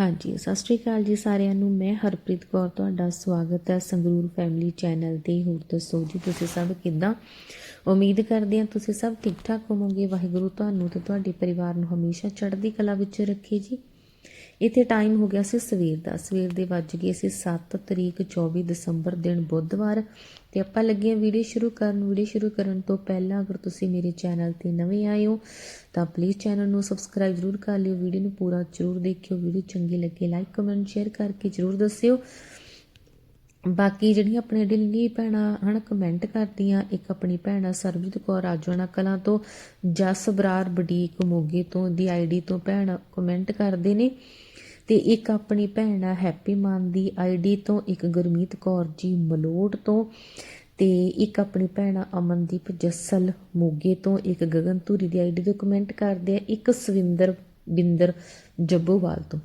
ਹਾਂਜੀ, ਸਤਿ ਸ਼੍ਰੀ ਅਕਾਲ ਜੀ ਸਾਰਿਆਂ ਨੂੰ। ਮੈਂ ਹਰਪ੍ਰੀਤ ਕੌਰ, ਤੁਹਾਡਾ ਸਵਾਗਤ ਹੈ ਸੰਗਰੂਰ ਫੈਮਿਲੀ ਚੈਨਲ ਤੇ। ਹੋਰ ਦੱਸੋ ਜੀ, ਤੁਸੀਂ ਸਭ ਕਿੱਦਾਂ? ਉਮੀਦ ਕਰਦੇ ਹਾਂ ਤੁਸੀਂ ਸਭ ਠੀਕ ਠਾਕ ਹੋਵੋਗੇ। ਵਾਹਿਗੁਰੂ ਤੁਹਾਨੂੰ ਤੇ ਤੁਹਾਡੇ ਪਰਿਵਾਰ ਨੂੰ ਹਮੇਸ਼ਾ ਚੜ੍ਹਦੀ ਕਲਾ ਵਿੱਚ ਰੱਖੇ ਜੀ। ਇੱਥੇ ਟਾਈਮ ਹੋ ਗਿਆ ਸੀ ਸਵੇਰ ਦਾ। ਸਵੇਰ ਦੇ ਵੱਜ ਗਏ ਸੀ 7 ਤਰੀਕ 24 ਦਸੰਬਰ ਦਿਨ ਬੁੱਧਵਾਰ। ਤੇ ਆਪਾਂ ਲੱਗੇ ਹਾਂ ਵੀਡੀਓ ਸ਼ੁਰੂ ਕਰਨ। ਵੀਡੀਓ ਸ਼ੁਰੂ ਕਰਨ ਤੋਂ ਪਹਿਲਾਂ ਅਗਰ ਤੁਸੀਂ ਮੇਰੇ ਚੈਨਲ ਤੇ ਨਵੇਂ ਆਏ ਹੋ, ਤਾਂ ਪਲੀਜ਼ ਚੈਨਲ ਨੂੰ ਸਬਸਕ੍ਰਾਈਬ ਜ਼ਰੂਰ ਕਰ ਲਿਓ। ਵੀਡੀਓ ਨੂੰ ਪੂਰਾ ਜ਼ਰੂਰ ਦੇਖਿਓ। ਵੀਡੀਓ ਚੰਗੀ ਲੱਗੇ ਲਾਈਕ ਕਮੈਂਟ ਸ਼ੇਅਰ ਕਰਕੇ ਜ਼ਰੂਰ ਦੱਸਿਓ। ਬਾਕੀ ਜਿਹੜੀਆਂ ਆਪਣੇ ਦਿੱਲੀ ਭੈਣਾਂ ਹਨ ਕਮੈਂਟ ਕਰਦੀਆਂ, ਇੱਕ ਆਪਣੀ ਭੈਣ ਸਰਬਜੀਤ ਕੌਰ ਰਾਜਵਾਨਾ ਕਲਾਂ ਤੋਂ ਜਸ ਬਰਾਰ ਬਡੀਕ ਮੋਗੇ ਤੋਂ ਦੀ ਆਈਡੀ ਤੋਂ ਭੈਣ ਕਮੈਂਟ ਕਰਦੇ ਨੇ। ਤੇ ਇੱਕ ਆਪਣੀ ਭੈਣ ਹੈਪੀ ਮਾਨ ਦੀ ਆਈਡੀ ਤੋਂ, ਇੱਕ ਗੁਰਮੀਤ ਕੌਰ ਜੀ ਮਲੋਟ ਤੋਂ, ਤੇ ਇੱਕ ਆਪਣੀ ਭੈਣ ਅਮਨਦੀਪ ਜੱਸਲ ਮੋਗੇ ਤੋਂ, ਇੱਕ ਗਗਨ ਧੂਰੀ ਦੀ ਆਈਡੀ ਤੋਂ ਕਮੈਂਟ ਕਰਦੇ ਆ, ਇੱਕ ਸਵਿੰਦਰ ਬਿੰਦਰ ਜੱਬੋਵਾਲ ਤੋਂ।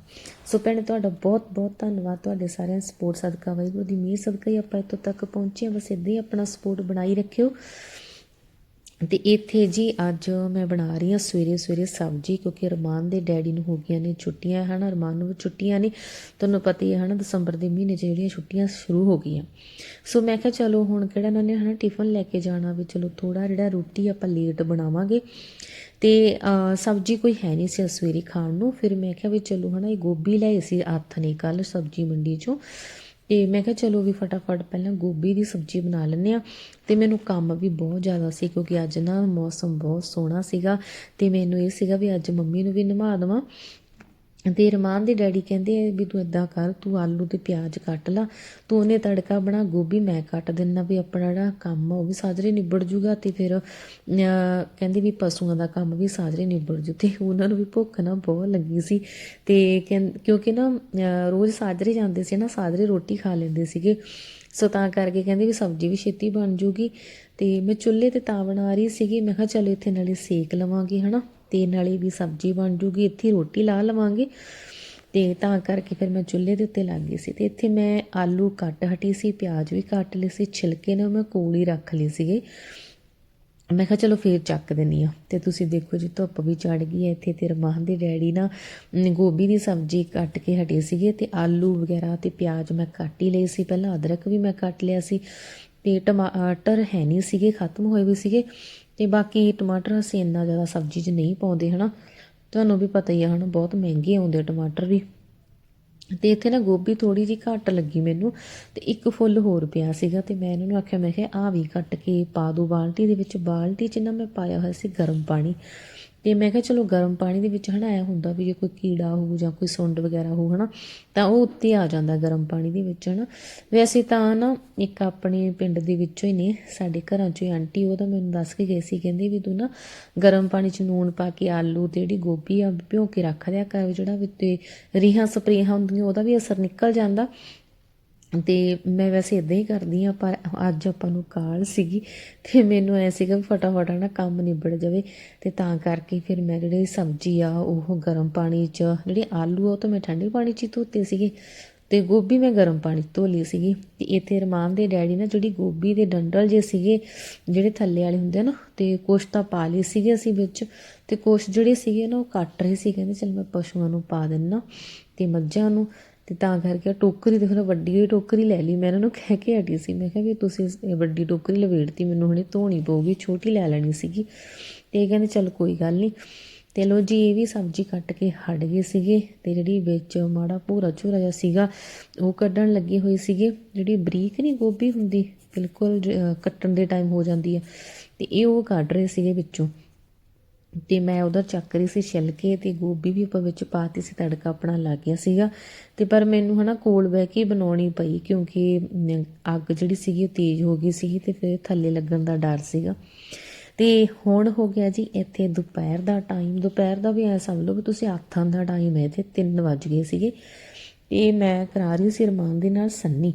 ਸੋ ਭੈਣੇ, ਤੁਹਾਡਾ ਬਹੁਤ ਬਹੁਤ ਧੰਨਵਾਦ। ਤੁਹਾਡੇ ਸਾਰਿਆਂ ਸਪੋਰਟ ਸਦਕਾ ਵਾਹਿਗੁਰੂ ਦੀ। ਮਿਹਰ ਸਦਕਾ ਹੀ ਆਪਾਂ ਇੱਥੋਂ ਤੱਕ ਪਹੁੰਚੇ ਹਾਂ। ਬਸ ਇੱਦਾਂ ਹੀ ਆਪਣਾ ਸਪੋਰਟ ਬਣਾਈ ਰੱਖਿਓ। ਅਤੇ ਇੱਥੇ ਜੀ ਅੱਜ ਮੈਂ ਬਣਾ ਰਹੀ ਹਾਂ ਸਵੇਰੇ ਸਵੇਰੇ ਸਬਜ਼ੀ, ਕਿਉਂਕਿ ਅਰਮਾਨ ਦੇ ਡੈਡੀ ਨੂੰ ਹੋ ਗਈਆਂ ਨੇ ਛੁੱਟੀਆਂ, ਹਨ? ਅਰਮਾਨ ਨੂੰ ਵੀ ਛੁੱਟੀਆਂ ਨੇ। ਤੁਹਾਨੂੰ ਪਤਾ ਹੀ ਹੈ ਨਾ ਦਸੰਬਰ ਦੇ ਮਹੀਨੇ 'ਚ ਜਿਹੜੀਆਂ ਛੁੱਟੀਆਂ ਸ਼ੁਰੂ ਹੋ ਗਈਆਂ। ਸੋ ਮੈਂ ਕਿਹਾ ਚਲੋ ਹੁਣ ਕਿਹੜਾ ਇਹਨਾਂ ਨੇ, ਹਨਾ, ਟਿਫਨ ਲੈ ਕੇ ਜਾਣਾ ਵੀ ਚਲੋ ਥੋੜਾ ਜਿਹੜਾ ਰੋਟੀ ਆਪਾਂ ਲੇਟ ਬਣਾਵਾਂਗੇ। ਤੇ ਸਬਜ਼ੀ ਕੋਈ ਹੈ ਨਹੀਂ ਸੀ ਸਵੇਰੇ ਖਾਣ ਨੂੰ। ਫਿਰ ਮੈਂ ਕਿਹਾ ਵੀ ਚਲੋ, ਹਨਾ, ਇਹ ਗੋਭੀ ਲਿਆਏ ਸੀ ਹੱਥ ਨੇ ਕੱਲ ਸਬਜ਼ੀ ਮੰਡੀ ਚੋਂ। ਤੇ ਮੈਂ ਕਿਹਾ ਚਲੋ ਵੀ ਫਟਾਫਟ ਪਹਿਲਾਂ ਗੋਭੀ ਦੀ ਸਬਜ਼ੀ ਬਣਾ ਲੈਂਦੇ ਆ ਤੇ ਮੈਨੂੰ ਕੰਮ ਵੀ ਬਹੁਤ ਜ਼ਿਆਦਾ ਸੀ ਕਿਉਂਕਿ ਅੱਜ ਨਾ ਮੌਸਮ ਬਹੁਤ ਸੋਹਣਾ ਸੀਗਾ ਤੇ ਮੈਨੂੰ ਇਹ ਸੀਗਾ ਵੀ ਅੱਜ ਮੰਮੀ ਨੂੰ ਵੀ ਨਵਾ ਦੇਵਾਂ। ਅਤੇ ਰਮਾਨ ਦੇ ਡੈਡੀ ਕਹਿੰਦੇ ਵੀ ਤੂੰ ਇੱਦਾਂ ਕਰ ਤੂੰ ਆਲੂ ਅਤੇ ਪਿਆਜ਼ ਕੱਟ ਲਾ ਤੂੰ ਉਹਨੇ ਤੜਕਾ ਬਣਾ ਗੋਭੀ ਮੈਂ ਕੱਟ ਦਿੰਦਾ ਵੀ ਆਪਣਾ ਜਿਹੜਾ ਕੰਮ ਆ ਉਹ ਵੀ ਸਾਜਰੇ ਨਿਬੜ ਜੂਗਾ ਅਤੇ ਫਿਰ ਅਹ, ਕਹਿੰਦੇ ਵੀ ਪਸ਼ੂਆਂ ਦਾ ਕੰਮ ਵੀ ਸਾਜਰੇ ਨਿਬੜ ਜੂ ਅਤੇ ਉਹਨਾਂ ਨੂੰ ਵੀ ਭੁੱਖ ਨਾ ਬਹੁਤ ਲੱਗੀ ਸੀ ਅਤੇ ਕਹਿੰ- ਕਿਉਂਕਿ ਨਾ ਰੋਜ਼ ਸਾਜਰੇ ਜਾਂਦੇ ਸੀ ਨਾ ਸਾਜਰੇ ਰੋਟੀ ਖਾ ਲੈਂਦੇ ਸੀਗੇ ਸੋ ਤਾਂ ਕਰਕੇ ਕਹਿੰਦੇ ਵੀ ਸਬਜ਼ੀ ਵੀ ਛੇਤੀ ਬਣ ਜੂਗੀ ਅਤੇ ਮੈਂ ਚੁੱਲ੍ਹੇ ਤੇ ਤਾਂ ਬਣਾ ਰਹੀ ਸੀਗੀ ਮੈਂ ਕਿਹਾ ਚਲੋ ਇੱਥੇ ਨਾਲੇ ਸੇਕ ਲਵਾਂਗੇ ਹਨਾ? ਤੇ ਨਾਲੇ ਵੀ ਸਬਜ਼ੀ ਬਣ ਜੂਗੀ, ਇੱਥੇ ਰੋਟੀ ਲਾ ਲਵਾਂਗੇ। ਤੇ ਤਾਂ ਕਰਕੇ ਫਿਰ ਮੈਂ ਚੁੱਲ੍ਹੇ ਦੇ ਉੱਤੇ ਲੱਗ ਗਈ ਸੀ ਤੇ ਇੱਥੇ ਮੈਂ ਆਲੂ ਕੱਟ ਹਟੀ ਸੀ, ਪਿਆਜ਼ ਵੀ ਕੱਟ ਲਏ ਸੀ, ਛਿਲਕੇ ਨੇ ਮੈਂ ਕੋਲ ਹੀ ਰੱਖ ਲਏ ਸੀਗੇ। ਮੈਂ ਕਿਹਾ ਚਲੋ ਫੇਰ ਚੱਕ ਦਿੰਨੀ ਆ। ਤੇ ਤੁਸੀਂ ਦੇਖੋ ਜੀ ਧੁੱਪ ਵੀ ਚੜ ਗਈ ਹੈ, ਇੱਥੇ ਤੇ ਰਮਾਨ ਦੇ ਡੈਡੀ ਨਾ ਗੋਭੀ ਦੀ ਸਬਜ਼ੀ ਕੱਟ ਕੇ ਹਟੇ ਸੀਗੇ ਤੇ ਆਲੂ ਵਗੈਰਾ ਤੇ ਪਿਆਜ਼ ਮੈਂ ਕੱਟ ਹੀ ਲਏ ਸੀ। ਪਹਿਲਾਂ ਅਦਰਕ ਵੀ ਮੈਂ ਕੱਟ ਲਿਆ ਸੀ ਤੇ ਟਮਾਟਰ ਹੈ ਨਹੀਂ ਸੀਗੇ, ਖਤਮ ਹੋਏ ਵੀ ਸੀਗੇ। ਤੇ ਬਾਕੀ ਟਮਾਟਰ ਅਸੀਂ ਇੰਨਾ ਜ਼ਿਆਦਾ ਸਬਜ਼ੀ 'ਚ ਨਹੀਂ ਪਾਉਂਦੇ, ਹਨਾ? ਤੁਹਾਨੂੰ ਵੀ ਪਤਾ ਹੀ ਆ, ਹਨਾ, ਬਹੁਤ ਮਹਿੰਗੇ ਆਉਂਦੇ ਆ ਟਮਾਟਰ ਵੀ। ਤੇ ਇੱਥੇ ਨਾ ਗੋਭੀ ਥੋੜੀ ਜਿਹੀ ਘੱਟ ਲੱਗੀ ਮੈਨੂੰ ਤੇ ਇੱਕ ਫੁੱਲ ਹੋਰ ਪਿਆ ਸੀਗਾ ਤੇ ਮੈਂ ਇਹਨਾਂ ਨੂੰ ਆਖਿਆ, ਮੈਂ ਕਿਹਾ ਆ ਵੀ ਕੱਟ ਕੇ ਪਾ ਦੋ ਬਾਲਟੀ ਦੇ ਵਿੱਚ। ਬਾਲਟੀ 'ਚ ਨਾ ਮੈਂ ਪਾਇਆ ਹੋਇਆ ਸੀ ਗਰਮ ਪਾਣੀ। ਤੇ ਮੈਂ ਕਿਹਾ ਚਲੋ ਗਰਮ ਪਾਣੀ ਦੇ ਵਿੱਚ ਹਨਾ, ਐ ਹੁੰਦਾ ਵੀ ਜੇ ਕੋਈ ਕੀੜਾ ਹੋਊ ਜਾਂ ਕੋਈ ਸੁੰਡ ਵਗੈਰਾ ਹੋਊ ਹਨਾ, ਤਾਂ ਉਹ ਉੱਤੇ ਆ ਜਾਂਦਾ ਗਰਮ ਪਾਣੀ ਦੇ ਵਿੱਚ ਹਨਾ। ਵੈਸੇ ਤਾਂ ਨਾ ਇੱਕ ਆਪਣੇ ਪਿੰਡ ਦੇ ਵਿੱਚੋਂ ਹੀ ਨੇ, ਸਾਡੇ ਘਰਾਂ 'ਚੋਂ ਹੀ ਆਂਟੀ, ਉਹ ਤਾਂ ਮੈਨੂੰ ਦੱਸ ਕੇ ਗਏ ਸੀ, ਕਹਿੰਦੇ ਵੀ ਤੂੰ ਨਾ ਗਰਮ ਪਾਣੀ 'ਚ ਨੂਣ ਪਾ ਕੇ ਆਲੂ ਤੇ ਜਿਹੜੀ ਗੋਭੀ ਆ ਭਿਓ ਕੇ ਰੱਖ ਦਿਆ ਕਰ, ਜਿਹੜਾ ਵੀ ਤੇ ਰੀਹਾਂ ਸਪਰੇਹਾਂ ਹੁੰਦੀਆਂ, ਉਹਦਾ ਵੀ ਅਸਰ ਨਿਕਲ ਜਾਂਦਾ। ਅਤੇ ਮੈਂ ਵੈਸੇ ਇੱਦਾਂ ਹੀ ਕਰਦੀ ਹਾਂ, ਪਰ ਅੱਜ ਆਪਾਂ ਨੂੰ ਕਾਲ ਸੀਗੀ ਅਤੇ ਮੈਨੂੰ ਐਂ ਸੀਗਾ ਵੀ ਫਟਾਫਟ ਨਾ ਕੰਮ ਨਿਬੜ ਜਾਵੇ ਅਤੇ ਤਾਂ ਕਰਕੇ ਫਿਰ ਮੈਂ ਜਿਹੜੀ ਸਬਜ਼ੀ ਆ, ਉਹ ਗਰਮ ਪਾਣੀ 'ਚ, ਜਿਹੜੇ ਆਲੂ ਆ, ਉਹ ਤਾਂ ਮੈਂ ਠੰਡੇ ਪਾਣੀ 'ਚ ਹੀ ਧੋਤੇ ਸੀਗੇ। ਤੇ ਗੋਭੀ ਮੈਂ ਗਰਮ ਪਾਣੀ 'ਚ ਧੋ ਲਈ ਸੀਗੀ ਤੇ ਇੱਥੇ ਰਮਾਨ ਦੇ ਡੈਡੀ ਨਾ ਜਿਹੜੀ ਗੋਭੀ ਦੇ ਡੰਡਲ ਜੇ ਸੀਗੇ, ਜਿਹੜੇ ਥੱਲੇ ਵਾਲੇ ਹੁੰਦੇ ਆ ਨਾ, ਤੇ ਕੁਛ ਤਾਂ ਪਾ ਲਈ ਸੀਗੇ ਅਸੀਂ ਵਿੱਚ, ਤੇ ਕੁਛ ਜਿਹੜੇ ਸੀਗੇ ਨਾ ਉਹ ਕੱਟ ਰਹੇ ਸੀ, ਕਹਿੰਦੇ ਚਲ ਮੈਂ ਪਸ਼ੂਆਂ ਨੂੰ ਪਾ ਦਿੰਨਾ ਤੇ ਮੱਝਾਂ ਨੂੰ, ਤੇ ਤਾਂ ਕਰਕੇ ਟੋਕਰੀ ਦੇਖ ਲਓ ਵੱਡੀ ਹੋਈ ਟੋਕਰੀ ਲੈ ਲਈ, ਮੈਂ ਇਹਨਾਂ ਨੂੰ ਕਹਿ ਕੇ ਹਟੀ ਸੀ, ਮੈਂ ਕਿਹਾ ਵੀ ਤੁਸੀਂ ਇਹ ਵੱਡੀ ਟੋਕਰੀ ਲਵੇੜਤੀ, ਮੈਨੂੰ ਹੁਣੇ ਧੋਣੀ ਪਊਗੀ, ਛੋਟੀ ਲੈ ਲੈਣੀ ਸੀਗੀ, ਤੇ ਇਹ ਕਹਿੰਦੇ ਚਲ ਕੋਈ ਗੱਲ ਨਹੀਂ ਅਤੇ ਲਓ ਜੀ, ਇਹ ਵੀ ਸਬਜ਼ੀ ਕੱਟ ਕੇ ਹਟ ਗਏ ਸੀਗੇ ਅਤੇ ਜਿਹੜੀ ਵਿੱਚ ਮਾੜਾ ਭੂਰਾ ਝੂਰਾ ਜਿਹਾ ਸੀਗਾ, ਉਹ ਕੱਢਣ ਲੱਗੇ ਹੋਏ ਸੀਗੇ। ਜਿਹੜੀ ਬਰੀਕ ਨਹੀਂ ਗੋਭੀ ਹੁੰਦੀ, ਬਿਲਕੁਲ ਜ- ਕੱਟਣ ਦੇ ਟਾਈਮ ਹੋ ਜਾਂਦੀ ਹੈ ਅਤੇ ਇਹ ਉਹ ਕੱਢ ਰਹੇ ਸੀਗੇ ਵਿੱਚੋਂ। ਤੇ ਮੈਂ ਉਧਰ ਚੱਕ ਰਹੀ ਸੀ ਛਿਲਕੇ ਤੇ ਗੋਭੀ ਵੀ ਆਪਾਂ ਵਿੱਚ ਪਾਤੀ ਸੀ, ਤੜਕਾ ਆਪਣਾ ਲੱਗ ਗਿਆ ਸੀਗਾ। ਤੇ ਪਰ ਮੈਨੂੰ ਹਨਾ ਕੋਲ ਬਹਿ ਕੇ ਹੀ ਬਣਾਉਣੀ ਪਈ, ਕਿਉਂਕਿ ਅੱਗ ਜਿਹੜੀ ਸੀਗੀ ਉਹ ਤੇਜ਼ ਹੋ ਗਈ ਸੀਗੀ ਤੇ ਫਿਰ ਥੱਲੇ ਲੱਗਣ ਦਾ ਡਰ ਸੀਗਾ। ਤੇ ਹੁਣ ਹੋ ਗਿਆ ਜੀ ਇੱਥੇ ਦੁਪਹਿਰ ਦਾ ਟਾਈਮ ਦੁਪਹਿਰ ਦਾ ਵੀ ਐ ਸਮਝ ਲਓ ਵੀ ਤੁਸੀਂ ਆਥਾਂ ਦਾ ਟਾਈਮ ਹੈ ਤੇ 3 ਵੱਜ ਗਏ ਸੀਗੇ। ਤੇ ਮੈਂ ਕਰਾ ਰਹੀ ਸੀ ਰਮਾਨ ਦੇ ਨਾਲ ਸੰਨੀ।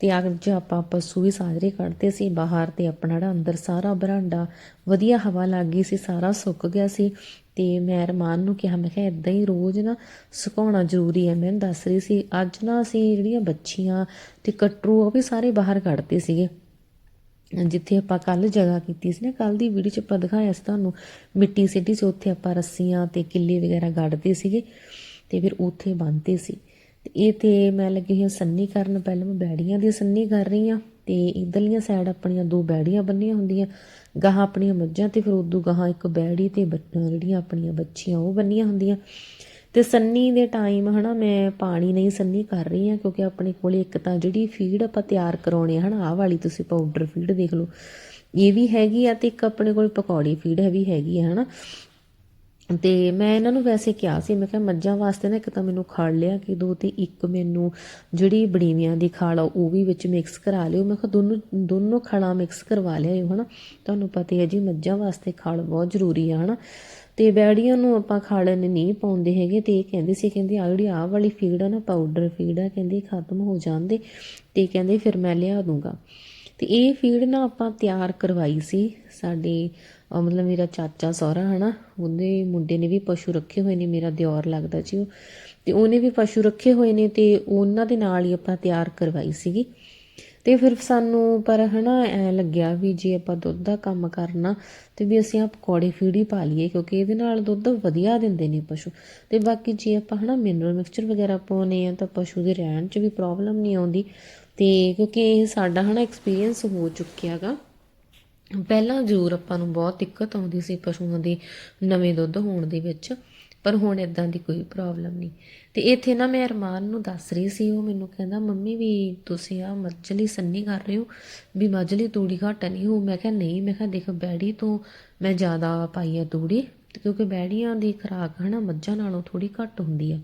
ਤੇ ਜੇ ਆਪਾਂ ਪਸ਼ੂ ਵੀ ਸਾਜਰੇ ਕੱਢਦੇ ਸੀ ਬਾਹਰ ਤੇ ਆਪਣਾ ਜਿਹੜਾ ਅੰਦਰ ਸਾਰਾ ਬਰਾਂਡਾ ਵਧੀਆ ਹਵਾ ਲੱਗ ਗਈ ਸੀ, ਸਾਰਾ ਸੁੱਕ ਗਿਆ ਸੀ। ਤੇ ਮੈਂ ਰਮਾਨ ਨੂੰ ਕਿਹਾ, ਮੈਂ ਕਿਹਾ ਇਦਾਂ ਹੀ ਰੋਜ਼ ਨਾ ਸੁਕਾਉਣਾ ਜ਼ਰੂਰੀ ਹੈ, ਮੈਂ ਦੱਸ ਰਹੀ ਸੀ, ਅੱਜ ਨਾ ਅਸੀਂ ਜਿਹੜੀਆਂ ਬੱਚੀਆਂ ਤੇ ਕਟਰੂ ਉਹ ਵੀ ਸਾਰੇ ਬਾਹਰ ਕੱਢਦੇ ਸੀਗੇ। ਜਿੱਥੇ ਆਪਾਂ ਕੱਲ ਜਗ੍ਹਾ ਕੀਤੀ ਸੀ ਨਾ ਕੱਲ ਦੀ ਵੀਡੀਓ 'ਚ ਆਪਾਂ ਦਿਖਾਇਆ ਸੀ ਤੁਹਾਨੂੰ, ਮਿੱਟੀ ਸਿੱਟੀ ਸੀ, ਉੱਥੇ ਆਪਾਂ ਰੱਸੀਆਂ ਤੇ ਕਿੱਲੇ ਵਗੈਰਾ ਗੱਡਦੇ ਸੀਗੇ ਤੇ ਫਿਰ ਉੱਥੇ ਬੰਨ੍ਹਤੇ ਸੀ। ਤੇ ਇਹ ਤੇ ਮੈਂ ਲੱਗੀ ਹੋਈ ਹਾਂ ਸੰਨੀ ਕਰਨ, ਪਹਿਲਾਂ ਮੈਂ ਬੈੜੀਆਂ ਦੀ ਸੰਨੀ ਕਰ ਰਹੀ ਹਾਂ ਤੇ ਇਧਰਲੀਆਂ ਸਾਈਡ ਆਪਣੀਆਂ ਦੋ ਬੈੜੀਆਂ ਬੰਨੀਆਂ ਹੁੰਦੀਆਂ, ਗਾਹਾਂ ਆਪਣੀਆਂ ਮੱਝਾਂ ਤੇ ਫਿਰ ਉਦੋਂ ਗਾਹਾਂ ਇੱਕ ਬੈੜੀ ਤੇ ਬੱਚੀਆਂ ਜਿਹੜੀਆਂ ਆਪਣੀਆਂ ਬੱਚੀਆਂ ਉਹ ਬੰਨੀਆਂ ਹੁੰਦੀਆਂ। ਤੇ ਸੰਨੀ ਦੇ ਟਾਈਮ ਹਨਾ ਮੈਂ ਪਾਣੀ ਨਹੀਂ ਸੰਨੀ ਕਰ ਰਹੀ ਹਾਂ ਕਿਉਂਕਿ ਆਪਣੇ ਕੋਲ ਇੱਕ ਤਾਂ ਜਿਹੜੀ ਫੀਡ ਆਪਾਂ ਤਿਆਰ ਕਰਾਉਣੀ ਆ ਹਨਾ, ਆਹ ਵਾਲੀ ਤੁਸੀਂ ਪਾਊਡਰ ਫੀਡ ਦੇਖ ਲਓ। ਇਹ ਵੀ ਹੈਗੀ ਆ ਤੇ ਇੱਕ ਆਪਣੇ ਕੋਲ ਪਕੌੜੀ ਫੀਡ ਹੈ ਵੀ ਹੈਗੀ ਆ ਹਨਾ। ਤੇ ਮੈਂ ਇਹਨਾਂ ਨੂੰ ਵੈਸੇ ਕਿਹਾ ਸੀ, ਮੈਂ ਕਿਹਾ ਮੱਝਾਂ ਵਾਸਤੇ ਨਾ ਇੱਕ ਤਾਂ ਮੈਨੂੰ ਖੜ ਲਿਆ ਕਿ ਦੋ ਤੇ ਇੱਕ ਮੈਨੂੰ ਜਿਹੜੀ ਬੜੀਵਿਆਂ ਦੀ ਖਾਲ ਆ ਉਹ ਵੀ ਵਿੱਚ ਮਿਕਸ ਕਰਾ ਲਿਓ। ਮੈਂ ਕਿਹਾ ਦੋਨੋਂ ਦੋਨੋਂ ਖਾਲਾਂ ਮਿਕਸ ਕਰਵਾ ਲਿਆਇਓ ਹਨਾ। ਤੁਹਾਨੂੰ ਪਤਾ ਹੀ ਹੈ ਜੀ, ਮੱਝਾਂ ਵਾਸਤੇ ਖਾਲ ਬਹੁਤ ਜ਼ਰੂਰੀ ਆ ਹਨਾ। ਤੇ ਬੈੜੀਆਂ ਨੂੰ ਆਪਾਂ ਖਾਲ ਨਹੀਂ ਪਾਉਂਦੇ ਹੈਗੇ ਤੇ ਇਹ ਕਹਿੰਦੇ ਸੀ, ਕਹਿੰਦੇ ਆ ਜਿਹੜੀ ਆਹ ਵਾਲੀ ਫੀਡ ਆ ਨਾ ਪਾਊਡਰ ਫੀਡ ਆ, ਕਹਿੰਦੇ ਖਤਮ ਹੋ ਜਾਂਦੇ ਤੇ ਕਹਿੰਦੇ ਫਿਰ ਮੈਂ ਲਿਆ ਦੂੰਗਾ ਤੇ ਇਹ ਫੀਡ ਨਾ ਆਪਾਂ ਤਿਆਰ ਕਰਵਾਈ ਸੀ ਸਾਡੇ ਮਤਲਬ ਮੇਰਾ ਚਾਚਾ ਸਹੁਰਾ ਹਨਾ, ਉਹਦੇ ਮੁੰਡੇ ਨੇ ਵੀ ਪਸ਼ੂ ਰੱਖੇ ਹੋਏ ਨੇ, ਮੇਰਾ ਦਿਓਰ ਲੱਗਦਾ ਜੀ ਉਹ। ਤੇ ਉਹਨੇ ਵੀ ਪਸ਼ੂ ਰੱਖੇ ਹੋਏ ਨੇ ਤੇ ਉਹਨਾਂ ਦੇ ਨਾਲ ਹੀ ਆਪਾਂ ਤਿਆਰ ਕਰਵਾਈ ਸੀਗੀ। ਤੇ ਫਿਰ ਸਾਨੂੰ, ਪਰ ਹਨਾ, ਐ ਲੱਗਿਆ ਵੀ ਜੇ ਆਪਾਂ ਦੁੱਧ ਦਾ ਕੰਮ ਕਰਨਾ, ਤੇ ਵੀ ਅਸੀਂ ਆ ਪਕੌੜੇ ਫੀਡ ਪਾ ਲਈਏ, ਕਿਉਂਕਿ ਇਹਦੇ ਨਾਲ ਦੁੱਧ ਵਧੀਆ ਦਿੰਦੇ ਨੇ ਪਸ਼ੂ। ਤੇ ਬਾਕੀ ਜੇ ਆਪਾਂ ਹਨਾ ਮਿਨਰਲ ਮਿਕਸਚਰ ਵਗੈਰਾ ਪਾਉਨੇ ਆ ਤਾਂ ਪਸ਼ੂ ਦੇ ਰਹਿਣ 'ਚ ਵੀ ਪ੍ਰੋਬਲਮ ਨਹੀਂ ਆਉਂਦੀ। ਤੇ ਕਿਉਂਕਿ ਇਹ ਸਾਡਾ ਹਨਾ ਐਕਸਪੀਰੀਅੰਸ ਹੋ ਚੁੱਕਿਆਗਾ ਪਹਿਲਾਂ ਜ਼ਰੂਰ ਆਪਾਂ ਨੂੰ ਬਹੁਤ ਦਿੱਕਤ ਆਉਂਦੀ ਸੀ ਪਸ਼ੂਆਂ ਦੇ ਨਵੇਂ ਦੁੱਧ ਹੋਣ ਦੇ ਵਿੱਚ, ਪਰ ਹੁਣ ਇਦਾਂ ਦੀ ਕੋਈ ਪ੍ਰੋਬਲਮ ਨਹੀਂ। ਤੇ ਇੱਥੇ ਨਾ ਮੈਂ ਅਰਮਾਨ ਨੂੰ ਦੱਸ ਰਹੀ ਸੀ, ਉਹ ਮੈਨੂੰ ਕਹਿੰਦਾ, ਮੰਮੀ ਵੀ ਤੁਸੀਂ ਆ ਮੱਝ ਲਈ ਸੰਨੀ ਕਰ ਰਹੇ ਹੋ, ਵੀ ਮੱਝ ਲਈ ਤੂੜੀ ਘੱਟ ਨਹੀਂ ਹੋ। ਮੈਂ ਕਿਹਾ, ਨਹੀਂ। ਮੈਂ ਕਿਹਾ, ਦੇਖ, ਬੈੜੀ ਤੋਂ ਮੈਂ ਜ਼ਿਆਦਾ ਪਾਈ ਆ ਤੂੜੀ, ਕਿਉਂਕਿ ਬੈੜੀਆਂ ਦੀ ਖੁਰਾਕ ਹਨਾ, ਮੱਝਾਂ ਨਾਲੋਂ ਥੋੜੀ ਘੱਟ ਹੁੰਦੀ ਆ।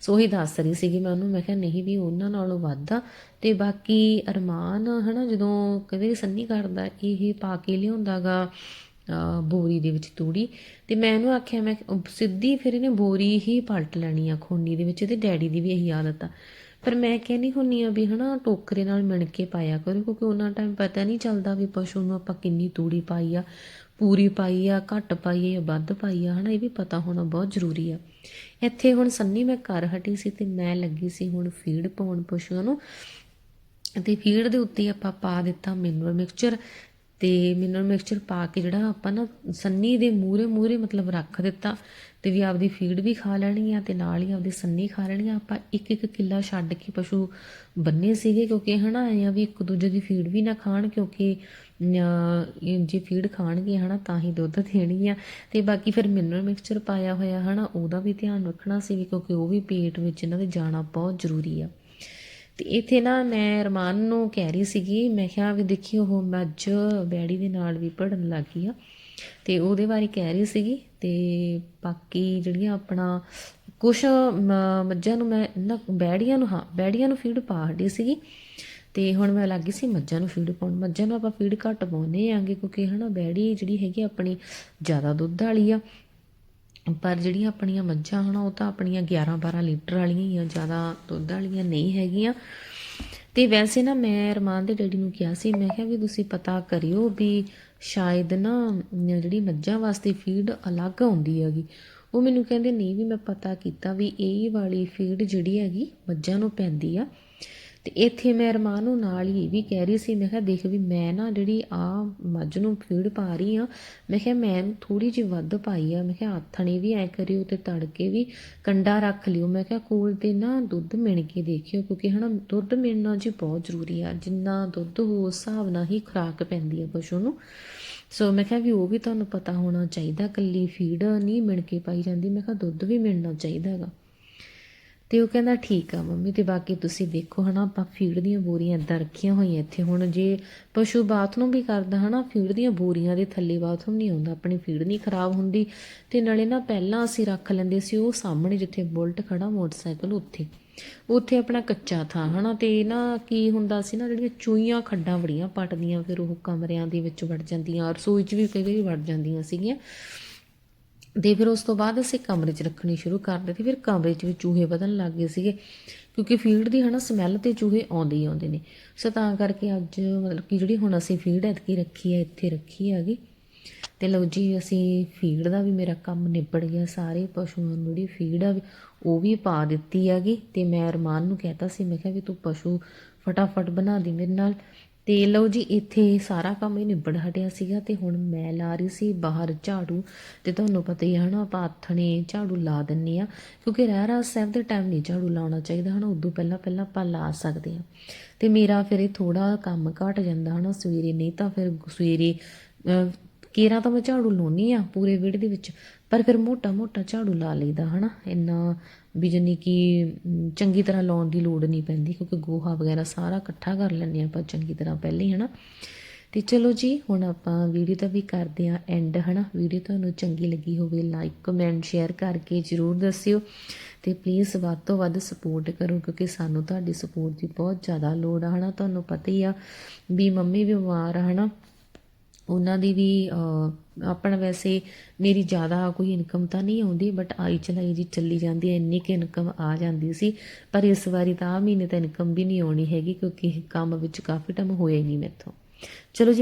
ਸੋ ਉਹੀ ਦੱਸ ਰਹੀ ਸੀਗੀ ਮੈਂ ਉਹਨੂੰ, ਮੈਂ ਕਿਹਾ ਨਹੀਂ ਵੀ ਉਹਨਾਂ ਨਾਲੋਂ ਵੱਧ ਆ। ਤੇ ਬਾਕੀ ਅਰਮਾਨ, ਹਨਾ, ਜਦੋਂ ਕਦੇ ਸੰਨੀ ਕਰਦਾ, ਇਹ ਪਾ ਕੇ ਲਿਆਉਂਦਾਗਾ ਬੋਰੀ ਦੇ ਵਿੱਚ ਤੂੜੀ। ਤੇ ਮੈਂ ਇਹਨੂੰ ਆਖਿਆ, ਮੈਂ ਸਿੱਧੀ ਫਿਰ ਇਹਨੇ ਬੋਰੀ ਹੀ ਪਲਟ ਲੈਣੀ ਆ, ਖੋਨੀ ਦੇ ਵਿੱਚ ਤੇ ਡੈਡੀ ਦੀ ਵੀ ਇਹੀ ਆਦਤ ਆ। ਪਰ ਮੈਂ ਕਹਿੰਦੀ ਹੁੰਨੀ ਆ ਵੀ ਹਨਾ ਟੋਕਰੇ ਨਾਲ ਮਿਣ ਕੇ ਪਾਇਆ ਕਰੋ, ਕਿਉਂਕਿ ਉਹਨਾਂ ਟਾਈਮ ਪਤਾ ਨਹੀਂ ਚੱਲਦਾ ਵੀ ਪਸ਼ੂ ਨੂੰ ਆਪਾਂ ਕਿੰਨੀ ਤੂੜੀ ਪਾਈ ਆ, ਪੂਰੀ ਪਾਈ ਆ, ਘੱਟ ਪਾਈ ਆ ਜਾਂ ਵੱਧ ਪਾਈ ਆ, ਹਨਾ, ਇਹ ਵੀ ਪਤਾ ਹੋਣਾ ਬਹੁਤ ਜ਼ਰੂਰੀ ਆ। ਇੱਥੇ ਹੁਣ ਸੰਨੀ ਮੈਂ ਘਰ ਹਟੀ ਸੀ ਤੇ ਮੈਂ ਲੱਗੀ ਸੀ ਹੁਣ ਫੀਡ ਪਾਉਣ ਪਸ਼ੂਆਂ ਨੂੰ, ਤੇ ਫੀਡ ਦੇ ਉੱਤੇ ਆਪਾਂ ਪਾ ਦਿੱਤਾ ਮਿਨਰਲ ਮਿਕਸਚਰ ਤੇ ਮਿਨਰਲ ਮਿਕਸਚਰ ਪਾ ਕੇ ਜਿਹੜਾ ਆਪਾਂ ਨਾ ਸੰਨੀ ਦੇ ਮੂਰੇ ਮੂਰੇ ਮਤਲਬ ਰੱਖ ਦਿੱਤਾ ਤੇ ਵੀ ਆਪਦੀ ਫੀਡ ਵੀ ਖਾ ਲੈਣੀ ਆ ਤੇ ਨਾਲ ਹੀ ਆਪਦੀ ਸੰਨੀ ਖਾ ਲੈਣੀ ਆ। ਆਪਾਂ ਇੱਕ ਇੱਕ ਕਿੱਲਾ ਛੱਡ ਕੇ ਪਸ਼ੂ ਬੰਨੇ ਸੀਗੇ ਕਿਉਂਕਿ ਹਨਾ ਐ ਆ ਵੀ ਇੱਕ ਦੂਜੇ ਦੀ ਫੀਡ ਵੀ ਨਾ ਖਾਣ ਕਿਉਂਕਿ ਜੇ ਫੀਡ ਖਾਣਗੇ ਹਨਾ ਤਾਂ ਹੀ ਦੁੱਧ ਦੇਣਗੀਆਂ ਆ। ਤੇ ਬਾਕੀ ਫਿਰ ਮਿਨਰਲ ਮਿਕਸਚਰ ਪਾਇਆ ਹੋਇਆ ਹਨਾ, ਉਹਦਾ ਵੀ ਧਿਆਨ ਰੱਖਣਾ ਸੀ ਵੀ ਕਿਉਂਕਿ ਉਹ ਵੀ ਪੇਟ ਵਿੱਚ ਇਹਨਾਂ ਦੇ ਜਾਣਾ ਬਹੁਤ ਜ਼ਰੂਰੀ ਆ। ਤੇ ਇੱਥੇ ਨਾ ਮੈਂ ਰਮਾਨ ਨੂੰ ਕਹਿ ਰਹੀ ਸੀਗੀ, ਮੈਂ ਕਿਹਾ ਵੀ ਦੇਖੀ ਉਹ ਮੱਝ ਬੈੜੀ ਦੇ ਨਾਲ ਵੀ ਪੜਨ ਲੱਗੀ ਆ। ਤੇ ਉਹਦੇ ਬਾਰੇ ਕਹਿ ਰਹੀ ਸੀਗੀ ਤੇ ਬਾਕੀ ਜਿਹੜੀਆਂ ਆਪਣਾ ਕੁਛ ਮ- ਮੱਝਾਂ ਨੂੰ ਮੈਂ, ਨਾ, ਬੈੜੀਆਂ ਨੂੰ, ਹਾਂ, ਬੈੜੀਆਂ ਨੂੰ ਫੀਡ ਪਾ ਹਟੀ ਸੀਗੀ। ਤੇ ਹੁਣ ਮੈਂ ਲੱਗੀ ਸੀ ਮੱਝਾਂ ਨੂੰ ਫੀਡ ਪਾਉਣ। ਮੱਝਾਂ ਨੂੰ ਆਪਾਂ ਫੀਡ ਘੱਟ ਪਾਉਂਦੇ ਆਂਗੇ ਕਿਉਂਕਿ ਹਨਾ ਬੈੜੀ ਜਿਹੜੀ ਹੈਗੀ ਆਪਣੀ ਜ਼ਿਆਦਾ ਦੁੱਧ ਵਾਲੀ ਆ। ਪਰ ਜਿਹੜੀਆਂ ਆਪਣੀਆਂ ਮੱਝਾਂ ਹਨ, ਉਹ ਤਾਂ ਆਪਣੀਆਂ 11 12 ਲੀਟਰ ਵਾਲੀਆਂ ਹੀ ਆ, ਜ਼ਿਆਦਾ ਦੁੱਧ ਵਾਲੀਆਂ ਨਹੀਂ ਹੈਗੀਆਂ। ਤੇ ਵੈਸੇ ਨਾ ਮੈਂ ਰਮਾਨ ਦੇ ਡੈਡੀ ਨੂੰ ਕਿਹਾ ਸੀ, ਮੈਂ ਕਿਹਾ ਵੀ ਤੁਸੀਂ ਪਤਾ ਕਰਿਓ ਵੀ ਸ਼ਾਇਦ ਨਾ ਜਿਹੜੀ ਮੱਝਾਂ ਵਾਸਤੇ ਫੀਡ ਅਲੱਗ ਆਉਂਦੀ ਹੈਗੀ। ਉਹ ਮੈਨੂੰ ਕਹਿੰਦੇ, ਨਹੀਂ ਵੀ ਮੈਂ ਪਤਾ ਕੀਤਾ ਵੀ ਇਹ ਵਾਲੀ ਫੀਡ ਜਿਹੜੀ ਹੈਗੀ ਮੱਝਾਂ ਨੂੰ ਪੈਂਦੀ ਆ। ਤੇ ਇੱਥੇ ਮੈਂ ਅਰਮਾਨ ਨੂੰ ਨਾਲ ਹੀ ਇਹ ਵੀ ਕਹਿ ਰਹੀ ਸੀ, ਮੈਂ ਕਿਹਾ ਦੇਖ ਵੀ ਮੈਂ ਨਾ ਜਿਹੜੀ ਆ ਮੱਝ ਨੂੰ ਫੀਡ ਪਾ ਰਹੀ ਆ ਮੈਂ ਕਿਹਾ ਮੈਂ ਥੋੜੀ ਜਿਹੀ ਵੱਧ ਪਾਈ ਆ, ਮੈਂ ਕਿਹਾ ਆਥਣੇ ਵੀ ਐ ਕਰਿਓ ਤੇ ਤੜਕੇ ਵੀ ਕੰਡਾ ਰੱਖ ਲਿਓ, ਮੈਂ ਕਿਹਾ ਕੋਲ ਤੇ ਨਾ ਦੁੱਧ ਮਿਣ ਕੇ ਦੇਖਿਓ, ਕਿਉਂਕਿ ਹਨਾ ਦੁੱਧ ਮਿਣਨਾ ਜੀ ਬਹੁਤ ਜ਼ਰੂਰੀ ਆ, ਜਿੰਨਾ ਦੁੱਧ ਹੋ ਉਸ ਹਿਸਾਬ ਨਾਲ ਹੀ ਖੁਰਾਕ ਪੈਂਦੀ ਆ ਪਸ਼ੂ ਨੂੰ। ਸੋ ਮੈਂ ਕਿਹਾ ਵੀ ਉਹ ਵੀ ਤੁਹਾਨੂੰ ਪਤਾ ਹੋਣਾ ਚਾਹੀਦਾ ਕੱਲੀ ਫੀਡ ਨਹੀਂ ਮਿਣ ਕੇ ਪਾਈ ਜਾਂਦੀ, ਮੈਂ ਕਿਹਾ ਦੁੱਧ ਵੀ ਮਿਲਣਾ ਚਾਹੀਦਾ ਹੈਗਾ। ਤੇ ਉਹ ਕਹਿੰਦਾ, ਠੀਕ ਆ ਮੰਮੀ ਤੇ ਬਾਕੀ ਤੁਸੀਂ ਦੇਖੋ ਹਨਾ, ਆਪਾਂ ਫੀਡ ਦੀਆਂ ਬੋਰੀਆਂ ਇੱਦਾਂ ਰੱਖੀਆਂ ਹੋਈਆਂ ਇੱਥੇ। ਹੁਣ ਜੇ ਪਸ਼ੂ ਬਾਥਰੂਮ ਵੀ ਕਰਦਾ ਹਨਾ, ਫੀਡ ਦੀਆਂ ਬੋਰੀਆਂ ਦੇ ਥੱਲੇ ਬਾਥਰੂਮ ਨਹੀਂ ਆਉਂਦਾ ਆਪਣੀ ਫੀਡ ਨਹੀਂ ਖਰਾਬ ਹੁੰਦੀ। ਤੇ ਨਾਲੇ ਨਾ ਪਹਿਲਾਂ ਅਸੀਂ ਰੱਖ ਲੈਂਦੇ ਸੀ ਉਹ ਸਾਹਮਣੇ ਜਿੱਥੇ ਬੁਲਟ ਖੜਾ ਮੋਟਰਸਾਈਕਲ ਉੱਥੇ। ਉੱਥੇ ਆਪਣਾ ਕੱਚਾ ਥਾਂ ਹਨਾ, ਤੇ ਨਾ ਕੀ ਹੁੰਦਾ ਸੀ ਨਾ, ਜਿਹੜੀਆਂ ਚੂਈਆਂ ਖੱਡਾਂ ਬੜੀਆਂ ਪੱਟਦੀਆਂ, ਫਿਰ ਉਹ ਕਮਰਿਆਂ ਦੇ ਵਿੱਚ ਵੜ ਜਾਂਦੀਆਂ, ਰਸੋਈ 'ਚ ਵੀ ਕਈ ਵਾਰੀ ਵੜ ਜਾਂਦੀਆਂ ਸੀਗੀਆਂ। ਤੇ ਫਿਰ ਉਸ ਤੋਂ ਬਾਅਦ ਅਸੀਂ ਕਮਰੇ 'ਚ ਰੱਖਣੀ ਸ਼ੁਰੂ ਕਰ ਦਿੱਤੀ। ਫਿਰ ਕਮਰੇ 'ਚ ਵੀ ਚੂਹੇ ਵਧਣ ਲੱਗ ਗਏ ਸੀਗੇ, ਕਿਉਂਕਿ ਫੀਡ ਦੀ ਹਨਾ ਸਮੈਲ ਤੇ ਚੂਹੇ ਆਉਂਦੇ ਹੀ ਆਉਂਦੇ ਨੇ। ਸੋ ਤਾਂ ਕਰਕੇ ਅੱਜ ਮਤਲਬ ਕਿ ਜਿਹੜੀ ਹੁਣ ਅਸੀਂ ਫੀਡ ਐਤਕੀ ਰੱਖੀ ਹੈ ਇੱਥੇ ਰੱਖੀ ਹੈਗੀ। ਤੇ ਲਓ ਜੀ, ਅਸੀਂ ਫੀਡ ਦਾ ਵੀ ਮੇਰਾ ਕੰਮ ਨਿਬੜ ਗਿਆ। ਸਾਰੇ ਪਸ਼ੂਆਂ ਨੂੰ ਜਿਹੜੀ ਫੀਡ ਆ ਵੀ ਉਹ ਵੀ ਪਾ ਦਿੱਤੀ ਹੈਗੀ। ਤੇ ਮੈਂ ਅਰਮਾਨ ਨੂੰ ਕਹਿਤਾ ਸੀ, ਮੈਂ ਕਿਹਾ ਵੀ ਤੂੰ ਪਸ਼ੂ ਫਟਾਫਟ ਬਣਾ ਦੇ ਮੇਰੇ ਨਾਲ। ਤੇ ਲਓ ਜੀ, ਇੱਥੇ ਸਾਰਾ ਕੰਮ ਹੀ ਨਿਬੜ ਹਟਿਆ ਸੀਗਾ ਤੇ ਹੁਣ ਮੈਂ ਲਾ ਰਹੀ ਸੀ ਬਾਹਰ ਝਾੜੂ ਤੇ ਤੁਹਾਨੂੰ ਪਤਾ ਹੀ ਹੈ ਨਾ ਆਪਾਂ ਆਥਣੇ ਝਾੜੂ ਲਾ ਦਿੰਨੇ ਆ, ਕਿਉਂਕਿ ਰਹਿ ਰਾਜ ਸਾਹਿਬ ਦੇ ਟਾਈਮ ਨਹੀਂ ਝਾੜੂ ਲਾਉਣਾ ਚਾਹੀਦਾ, ਹਨਾ, ਉਦੋਂ ਪਹਿਲਾਂ ਪਹਿਲਾਂ ਆਪਾਂ ਲਾ ਸਕਦੇ ਆ। ਤੇ ਮੇਰਾ ਫਿਰ ਇਹ ਥੋੜਾ ਕੰਮ ਘਟ ਜਾਂਦਾ, ਹਨਾ, ਸਵੇਰੇ ਨਹੀਂ ਤਾਂ ਫਿਰ ਸਵੇਰੇ ਕੇਰਾਂ ਤਾਂ ਮੈਂ ਝਾੜੂ ਲਾਉਣੀ ਆ ਪੂਰੇ ਵਿਹੜੇ ਦੇ ਵਿੱਚ, ਪਰ ਫਿਰ ਮੋਟਾ ਮੋਟਾ ਝਾੜੂ ਲਾ ਲਈਦਾ, ਹਨਾ? ਇੰਨਾ ਵੀ ਜਾਣੀ ਕਿ ਚੰਗੀ ਤਰ੍ਹਾਂ ਲਾਉਣ ਦੀ ਲੋੜ ਨਹੀਂ ਪੈਂਦੀ, ਕਿਉਂਕਿ ਗੋਹਾ ਵਗੈਰਾ ਸਾਰਾ ਇਕੱਠਾ ਕਰ ਲੈਂਦੇ ਆਪਾਂ ਚੰਗੀ ਤਰ੍ਹਾਂ ਪਹਿਲੇ ਹੀ, ਹਨਾ? ਤੇ ਚਲੋ ਜੀ, ਹੁਣ ਆਪਾਂ ਵੀਡੀਓ ਦਾ ਵੀ ਕਰਦੇ ਆ ਐਂਡ ਹਨਾ? ਵੀਡੀਓ ਤੁਹਾਨੂੰ ਚੰਗੀ ਲੱਗੀ ਹੋਵੇ ਲਾਈਕ ਕਮੈਂਟ ਸ਼ੇਅਰ ਕਰਕੇ ਜਰੂਰ ਦੱਸਿਓ ਤੇ ਪਲੀਜ਼ ਵੱਧ ਤੋਂ ਵੱਧ ਸਪੋਰਟ ਕਰੋ, ਕਿਉਂਕਿ ਸਾਨੂੰ ਤੁਹਾਡੀ ਸਪੋਰਟ ਦੀ ਬਹੁਤ ਜ਼ਿਆਦਾ ਲੋੜ ਆ, ਹਨਾ? ਤੁਹਾਨੂੰ ਪਤਾ ਹੀ ਆ ਵੀ ਮੰਮੀ ਬਿਮਾਰ ਆ, ਹਨਾ? ਉਹਨਾਂ ਦੀ ਵੀ ਆਪਣਾ ਵੈਸੇ ਮੇਰੀ ਜ਼ਿਆਦਾ ਕੋਈ ਇਨਕਮ ਤਾਂ ਨਹੀਂ ਆਉਂਦੀ ਬਟ ਆਈ ਚਲਾਈ ਜੀ ਚੱਲੀ ਜਾਂਦੀ ਹੈ, ਇੰਨੀ ਕਿ ਇਨਕਮ ਆ ਜਾਂਦੀ ਸੀ। ਪਰ ਇਸ ਵਾਰੀ ਤਾਂ ਆਹ ਮਹੀਨੇ ਤਾਂ ਇਨਕਮ ਵੀ ਨਹੀਂ ਆਉਣੀ ਹੈਗੀ, ਕਿਉਂਕਿ ਕੰਮ ਵਿੱਚ ਕਾਫੀ ਟਾਈਮ ਹੋਇਆ ਹੀ ਨਹੀਂ ਮੈਥੋਂ। ਚਲੋ ਜੀ